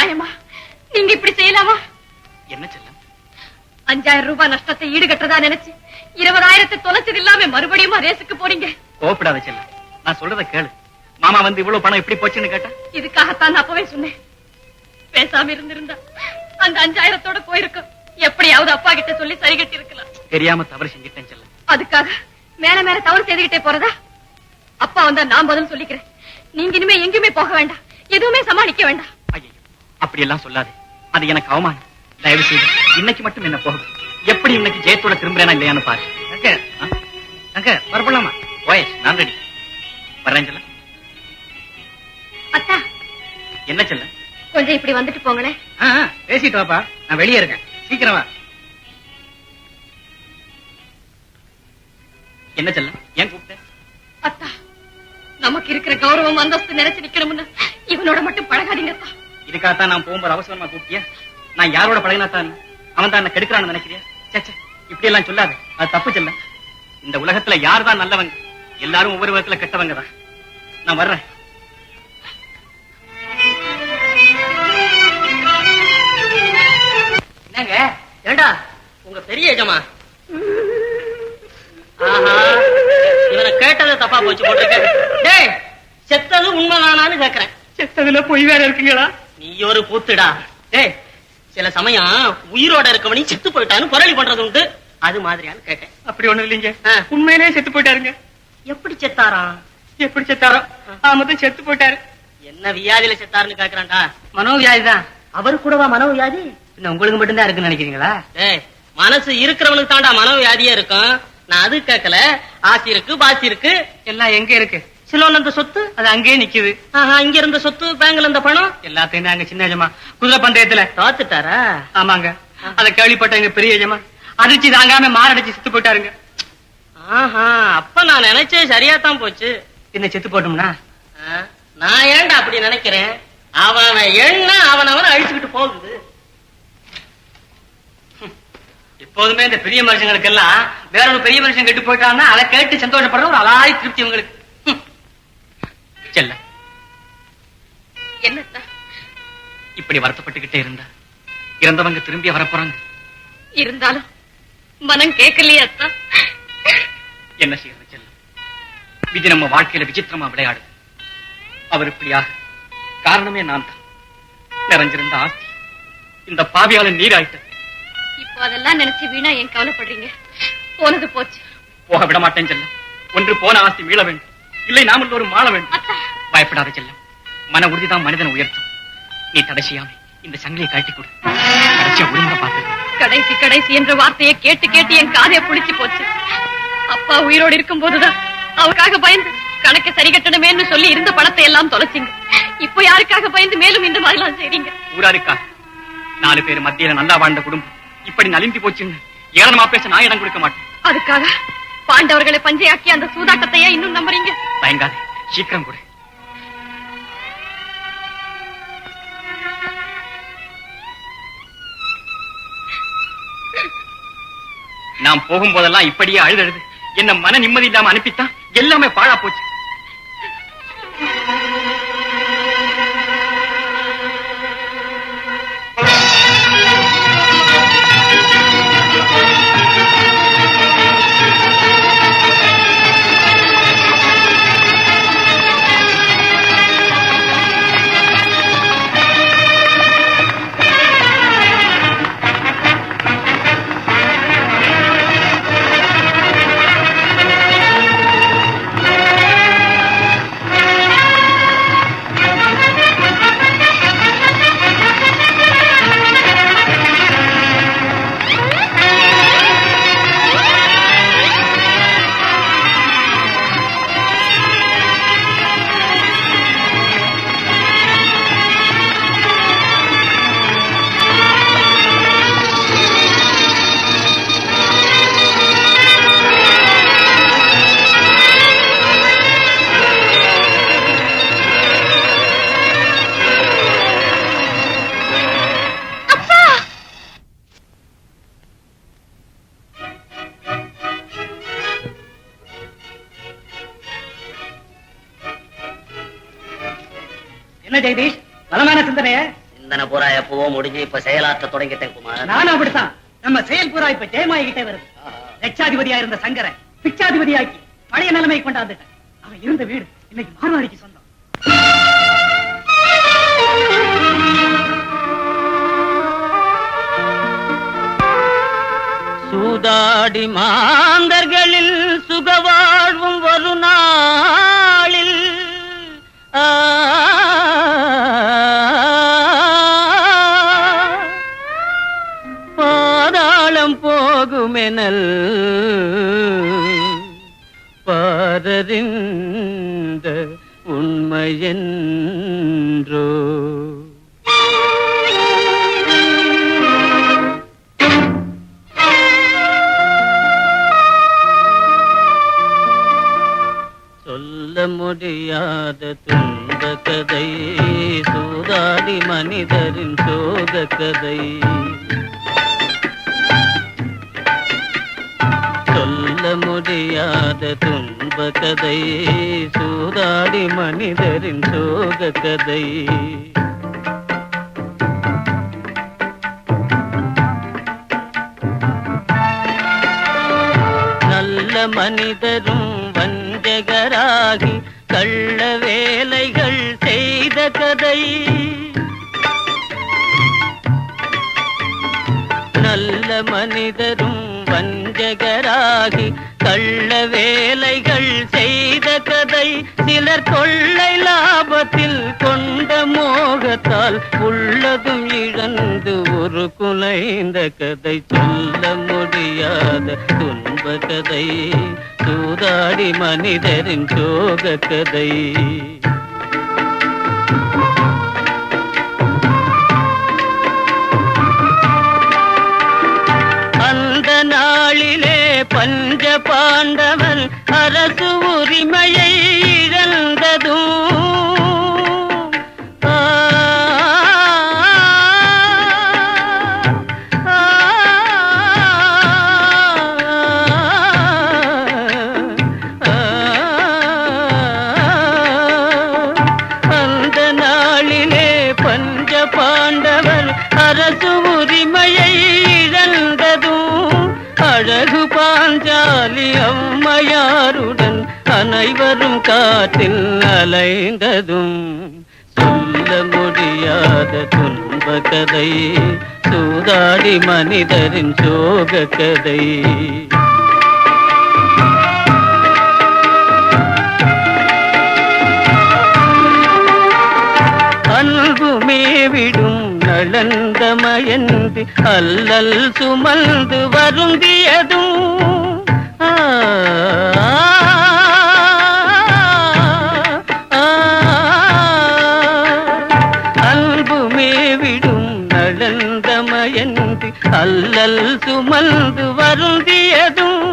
நியாயமா? நீங்க இப்படி செய்யலாமா? என்ன செல்லம்? அஞ்சாயிரம் ரூபாய் நஷ்டத்தை ஈடுகட்டுறதா நினைச்சு இருபதாயிரத்தை தொலைச்சது இல்லாம மறுபடியும் ரேஸுக்கு போறீங்க? கோவப்படாத செல்லம். நான் சொல்றத கேளு. மாமா வந்து இவ்வளவு பணம் எப்படி போச்சுன்னு கேட்டா? இதுக்காகத்தான் அப்பவே சொன்னேன். பேசாம இருந்திருந்தா அந்த அஞ்சாயிரத்தோட போயிருக்கும். எப்படியாவது அப்பா கிட்ட சொல்லி சரி கட்டி இருக்கலாம் தெரியாம தவறு செஞ்சிட்டேன் செல்லம். அதுக்காக மேல மேல தவறு செய்துகிட்டே போறதா? அப்பா வந்தா நான் பதில் சொல்லிக்கிறேன். நீங்க இனிமே எங்கேயுமே போக வேண்டாம். எதுவுமே சமாளிக்க வேண்டாம். அப்படி எல்லாம் சொல்லாதே. அது எனக்கு அவமானம். தயவு செய்து இன்னைக்கு மட்டும் என்ன போகும் எப்படி இன்னைக்கு ஜெயத்தோட திரும்புறேனா இல்லையான்னு பாரு? அங்க வரப்படலாமா நான் ரெடி செல்லம். அத்தா. என்ன செல்லம்? கொஞ்சம் இப்படி வந்துட்டு போங்களேன். பேசிட்டு வாப்பா. நான் வெளியே இருக்கேன். சீக்கிரம் வா. என்ன செல்லம்? ஏன் கூப்பிட்டேன் அத்தா நமக்கு இருக்கிற கௌரவம் அந்தஸ்து நினைச்சு நிக்கணும்னு இவனோட மட்டும் பழகாதீங்க அத்தா. இதுக்காகத்தான் நான் போகும்போது அவசரமா கூப்பிட்டியா? நான் யாரோட பழகினா தான் அவன் தான் என்ன கெடுக்கிறான்னு நினைக்கிறியா? சே இப்படி எல்லாம் சொல்லாது. அது தப்பு செல்லம் இந்த உலகத்துல யார் தான் நல்லவங்க? எல்லாரும் ஒவ்வொரு விதத்துல கெட்டவங்க தான். நான் வர்றேன். என்னங்க? ஏண்டா உங்க பெரிய எஜமா? ஆஹா இவனை கேட்டதை தப்பா போச்சு போட்டிருக்கேன் டேய் செத்தது உண்மைதானான்னு கேக்குறேன். செத்ததுல பொய் வேற இருக்குங்களா? நீ ஒரு கூத்துடா சில சமயம் உயிரோட இருக்கவனி செத்து போயிட்டான்னு குரலி பண்றது உண்டு. அது மாதிரியான்னு கேட்டேன். அப்படி ஒண்ணு இல்லைங்க. ஆ. உண்மையிலேயே செத்து போயிட்டாருங்க. எப்படி செத்தாராம் எப்படி செத்தாரோ? ஆமத்தும் செத்து போயிட்டாரு. என்ன வியாதியில செத்தாருன்னு கேக்குறான்டா. மனோவியாதி தான் அவரு கூடவா மனோவியாதி? பின்ன உங்களுக்கு மட்டும்தான் இருக்குன்னு நினைக்கிறீங்களா? டேய் மனசு இருக்கிறவனுக்கு தாண்டா மனோவியாதியே இருக்கும். நான் அது கேட்கல ஆசி இருக்கு பாசி இருக்கு. எல்லாம் எங்க இருக்கு? சிலோன் அந்த சொத்து அது அங்கேயே நிக்குது. இங்க இருந்த சொத்து பேங்க்ல இருந்த பணம்? எல்லாத்தையும் அங்க சின்ன எஜமா குதிரை பந்தயத்துல. தோத்துட்டாரா? ஆமாங்க. அத கேள்விப்பட்ட எங்க பெரிய எஜமா அதிர்ச்சி தாங்காம மாரடைச்சு செத்து போயிட்டாருங்க. ஆஹா அப்ப நான் நினைச்சே சரியா தான் போச்சு. என்ன செத்து போட்டோம்னா? நான் ஏன்டா அப்படி நினைக்கிறேன்? அவன் எண்ண அவன் அவன் அழிச்சுக்கிட்டு போகுது. எப்போதுமே இந்த பெரிய மனுஷங்களுக்கு எல்லாம் வேற ஒரு பெரிய மனுஷன் கெட்டு போயிட்டான்னா அதை கேட்டு சந்தோஷப்படுற ஒரு அலாய் திருப்தி இவங்களுக்கு ஹம். செல்ல. என்னத்தா? இப்படி வருத்தப்பட்டுக்கிட்டே இருந்தா? இறந்தவங்க திரும்பி வரப்போறாங்க. இருந்தாலும் மனம் கேட்கலையே அத்தா. என்ன செய்யறது செல்லம் விதி நம்ம வாழ்க்கையில விசித்திரமா விளையாடு அவர் இப்படியாக காரணமே நான் தான் நிறைஞ்சிருந்த ஆஸ்தி. இந்த பாவியால நீராயிட்ட இப்போ அதெல்லாம் நினைச்சு வீணா ஏன் கவலைப்படுறீங்க? போனது போச்சு. போக விட மாட்டேன் செல்லம் ஒன்று போன ஆஸ்தி மீள வேண்டும். இல்லை நாம் எல்லோரும் மாள வேண்டும். பயப்படாத செல்லம். மன உறுதிதான் மனிதனை உயர்த்தும். நீ தடை செய்யாம இந்த சங்கிலியை கழட்டி கொடு. கடைசியா ஒழுங்கா பார்த்து கடைசி கடைசி என்ற வார்த்தையை கேட்டு கேட்டு என் காதைய புடிச்சு போச்சு. அப்பா உயிரோடு இருக்கும் போதுதான் அவருக்காக பயந்து கணக்கு சரி கட்டணுமேன்னு சொல்லி இருந்த பணத்தை எல்லாம் தொலைச்சிங்க. இப்போ யாருக்காக பயந்து மேலும் இந்த மாதிரி எல்லாம் செய்றீங்க? ஊராருக்கா நாலு பேர் மத்தியில நல்லா வாழ்ந்த குடும்பம். இப்படி நலிந்து போச்சுன்னு ஏளனமா பேச நான் இடம் கொடுக்க மாட்டேன். அதுக்காக பாண்டவர்களை பஞ்சையாக்கி அந்த சூதாட்டத்தையே இன்னும் நம்புறீங்க? பயங்காதே சீக்கிரம் கொடு. நான் போகும்போதெல்லாம் இப்படியே அழுதழுது. என்ன மன நிம்மதி இல்லாம அனுப்பித்தான்? எல்லாமே பாழா போச்சு. என்ன ஜெகதீஷ்? பலமான சிந்தனைய? சிந்தனை பூரா எப்பவோ முடிஞ்சு இப்ப செயலாற்ற தொடங்கிட்டேன் குமார். நானும் அப்படித்தான். நம்ம செயல் பூரா இப்ப ஜெயமாயிக்கிட்டே வருது. லட்சாதிபதியா இருந்த சங்கரை பிச்சாதிபதியாக்கி பழைய நிலைமை கொண்டாந்துட்டேன் அவன் இருந்த வீடு இன்னைக்கு மார்வாடிக்கு சொந்தம். சூதாடி மாந்தர்களில் சுகவாழ்வும் ஒரு நாளில் ஆ, போகுமெனல் பாரறிந்த உண்மையென்றோ. சொல்ல முடியாத துன்ப கதை சூதாடி மனிதரின் சோக கதை கதை சூதாடி மனிதரின் சோக கதை நல்ல மனிதரும் வஞ்சகராகி கள்ள வேலைகள் செய்த கதை. நல்ல மனிதரும் வஞ்சகராகி கள்ள வேலைகள் செய்த கதை சிலர் கொள்ளை லாபத்தில் கொண்ட மோகத்தால் உள்ளதும் இழந்து ஒரு குலைந்த கதை சொல்ல முடியாத துன்ப கதை. சூதாடி மனிதரின் சோக கதை. அந்த நாளிலே பஞ்ச பாண்டவன் அரசு உரிமையை இழந்ததும் வரும் காற்றில் அலைந்ததும் சொல்ல முடியாத துன்ப கதை. சூதாடி மனிதரின் சோக கதை. அன்புமே விடும் நலந்தமயந்து அல்லல் சுமந்து வருந்தியதும் ஆ, அன்புமே விடும் நடந்தமயந்து அல்லல் சுமந்து வருந்தியதும்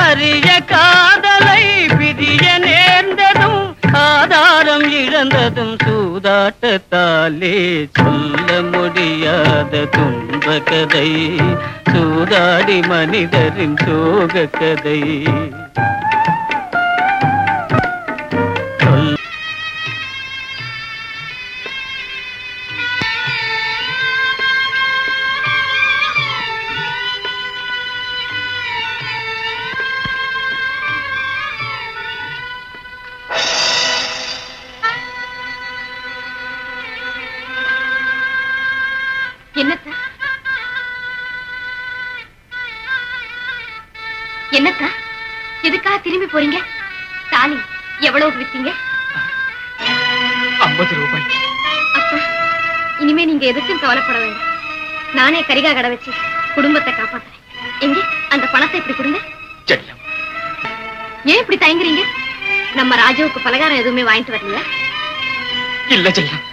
அரிய காதலை பிரிய நேர்ந்ததும் ஆதாரம் இழந்ததும் சூதாட்டத்தாலே சொல்ல முடியாத துன்ப கதை சூதாடி மனிதரின் சோக கதை ரூபாய். அப்பா இனிமே நீங்க எதுக்கும் கவலைப்பட வேண்டாம். நானே கரிகா கடை வச்சு குடும்பத்தை காப்பாத்துறேன். எங்க? அந்த பணத்தை இப்படி கொடுங்க. செல்லம் ஏன் இப்படி தயங்குறீங்க? நம்ம ராஜாவுக்கு பலகாரம் எதுவுமே வாங்கிட்டு வரலையா? இல்ல செல்லம்.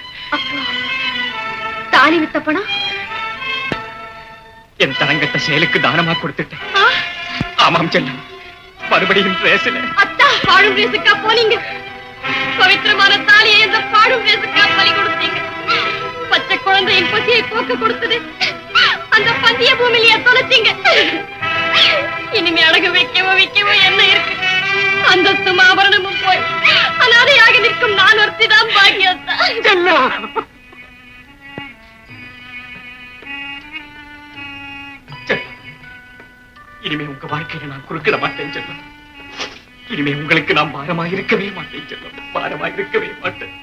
தாலி வித்த பணம்? என் தரங்கட்ட செயலுக்கு தானமா கொடுத்துட்டேன். ஆமாம் செல்லம். மறுபடியும் பேசல அத்தா பாடும் ரேசுக்கா போனீங்க. பவித்திரமான தாலியை கொண்டு கொடுத்தது? அந்த பந்திய பூமியில தொலைச்சிங்க. இனிமே அழகு வைக்கவோ வைக்கவோ என்ன இருக்கு? அந்தஸ்தும் ஆபரணமும் போய் அனாதையாக நிற்கும் நான் ஒருத்தி பாக்கியத்தான் இனிமே உங்க வாழ்க்கையில நான் குறுக்கிட மாட்டேன் செல்லம் இனிமே உங்களுக்கு நான் பாரமாக இருக்கவே மாட்டேன் செல்லம் பாரமாக இருக்கவே மாட்டேன்.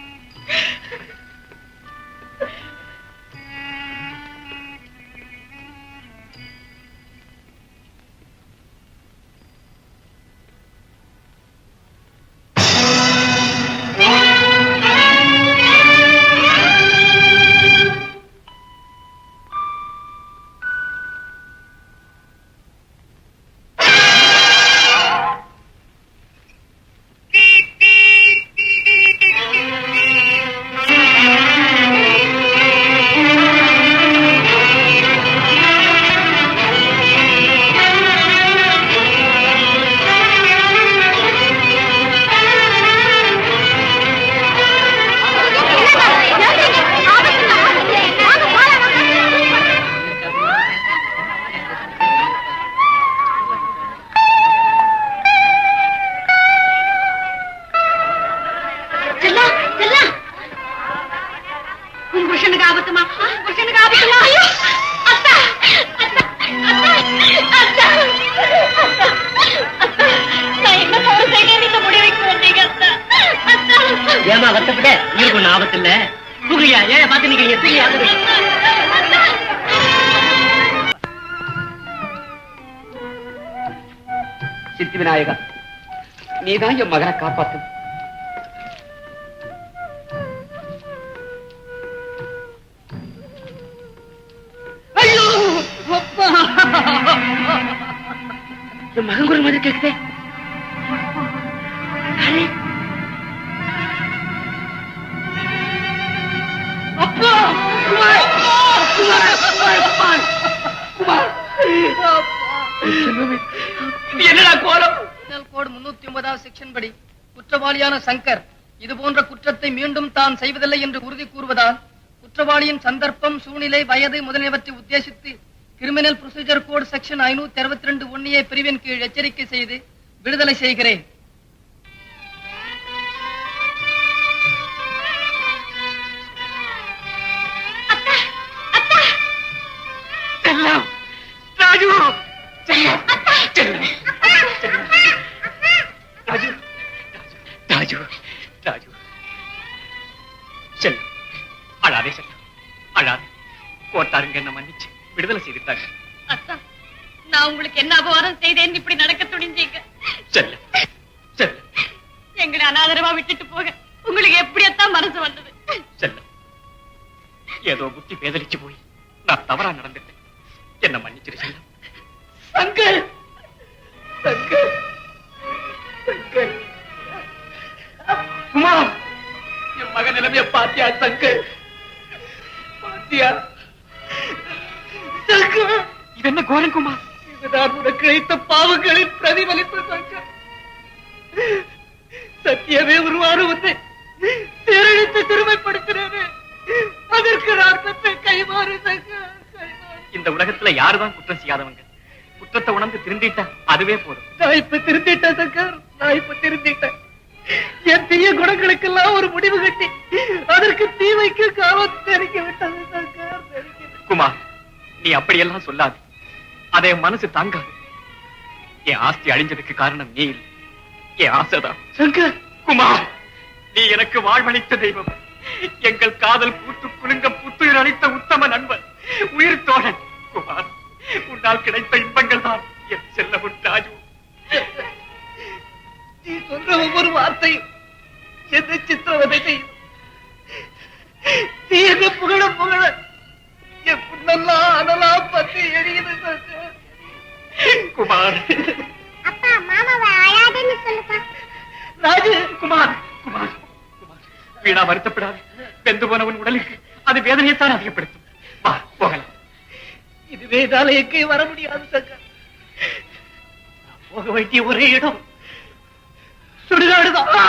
புருஷனுக்கு ஆபத்துமா? புருஷனுக்கு ஆபத்துமா? ஐயோ! அத்தா! அத்தா! அத்தா! அத்தா! நான் என்ன இந்த முடிவுக்கு வந்தீங்க அத்தா? அத்தா! ஏமா வருத்தப்பட உங்களுக்கு ஒண்ணு ஆபத்து இல்ல. தூக்குறியா ஏன் பாத்து நீங்க தூக்கியா சித்தி விநாயகா நீதான் என் மகனை காப்பாத்து. கேக்குதே அப்பா! குமார்! குமார்! குமார் குமார்! குமார்! இது என்னடா கோலம்? கிரிமினல் கோடு முன்னூத்தி ஒன்பதாவது செக்ஷன் படி. குற்றவாளியான சங்கர் இது போன்ற குற்றத்தை மீண்டும் தான் செய்வதில்லை என்று உறுதி கூறுவதால் குற்றவாளியின் சந்தர்ப்பம் சூழ்நிலை வயது முதலியவற்றை உத்தேசித்து கிரிமினல் ப்ரொசீஜர் கோட் செக்ஷன் ஐநூத்தி அறுபத்தி ரெண்டு ஒன்னிய பிரிவின் கீழ் எச்சரிக்கை செய்து விடுதலை செய்கிறேன். செல்லம். ராஜு. செல்லம். செல்லம். ராஜு. ராஜு. ராஜு. செல்லம். அழாதே செல்லம். அழாதே. கோட்டாருங்க என்ன மன்னிச்சு. விடுதலை செய்துட்டாங்க அத்தா நான் உங்களுக்கு என்ன அபவாதம் செய்தேன்? இப்படி நடக்க துணிஞ்சீங்க. செல்லம் செல்லம் எங்களை அனாதரவா விட்டுட்டு போக. உங்களுக்கு எப்படியத்தான் மனசு வந்தது? செல்லம் ஏதோ புத்தி பேதலிச்சு போய் நான் தவறா நடந்துட்டேன். என்ன மன்னிச்சிரு செல்லம் சங்கர்! சங்கர்! சங்கர்! குமார்! என் மகன் நிலைமைய பாத்தியா சங்கர்? பாத்தியா என்ன கோரன் குமார் இதுதான் உனக்கு இழைத்த பாவங்களின் பிரதிபலிப்பு சங்கர். சத்தியமே உருவான உன்னை தேரழித்து திருமைப்படுத்தினேன். அதற்கு நான் கைமாறு சங்கர் இந்த உலகத்துல யாருதான் குற்றம் செய்யாதவங்க? குற்றத்தை உணர்ந்து திருந்திட்டா அதுவே போதும். நான் இப்ப திருந்திட்டேன் சங்கர். நான் இப்ப திருந்திட்டேன். என் தீய குணங்களுக்கெல்லாம் ஒரு முடிவு கட்டி அதற்கு தீமைக்கு காலம் தெரிக்க விட்டது சங்கர். குமார் நீ அப்படியெல்லாம் சொல்லாது. அதை என் மனசு தாங்காது. என் ஆஸ்தி அழிஞ்சதுக்கு காரணம் நீ இல்லை. என் ஆசைதான் சங்கர்! குமார் நீ எனக்கு வாழ்வளித்த தெய்வம். எங்கள் காதல் பூத்து குலுங்க புத்துயிர் அளித்த உத்தம நண்பன் உயிர் தோழன். குமார் உன்னால் கிடைத்த இன்பங்கள் தான் என் செல்ல ராஜு நீ சொல்ற ஒவ்வொரு வார்த்தையும் என்ன சித்திரவதை செய்யும். நீ என்ன புகழ புகழ பத்தி எரியுது சங்கர். குமார். அப்பா மாமாவை அழாதன்னு சொல்லுப்பா. ராஜு குமார் வீணா வருத்தப்படாது. வெந்து போனவன் உடலுக்கு அது வேதனையைத்தான் அதிகப்படுத்தும். வா போகலாம். இதுவே எங்கேயும் வர முடியாது சங்கர் போக வேண்டிய ஒரே இடம் சுடுகாடுதான் ஆ!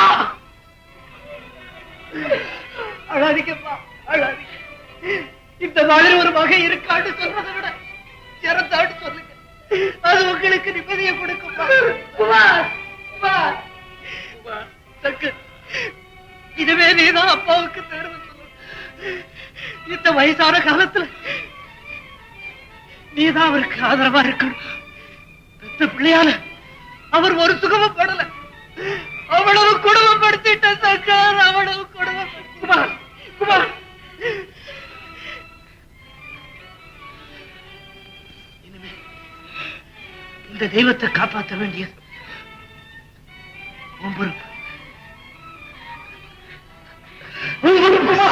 அழாதீங்கப்பா அழாதீங்க. இந்த மாதிரி ஒரு வகை இருக்கான்னு சொல்றதை விட இறந்தான்னு சொல்லுங்க. அது உங்களுக்கு நிம்மதியை கொடுக்கும்? இதுவே நீதான் அப்பாவுக்கு தேர்வு இந்த வயசான காலத்துல நீதான் அவருக்கு ஆதரவா இருக்கணும். பெத்த பிள்ளையால அவர் ஒரு சுகமும் படல. அவ்வளவு குடும்பப்படுத்திட்ட சர்க்கார் அவ்வளவு குடும்பம் குமார் குமார் இந்த தெய்வத்தை காப்பாற்ற வேண்டியது உன் பொறுப்பு. உன் பொறுப்புமா?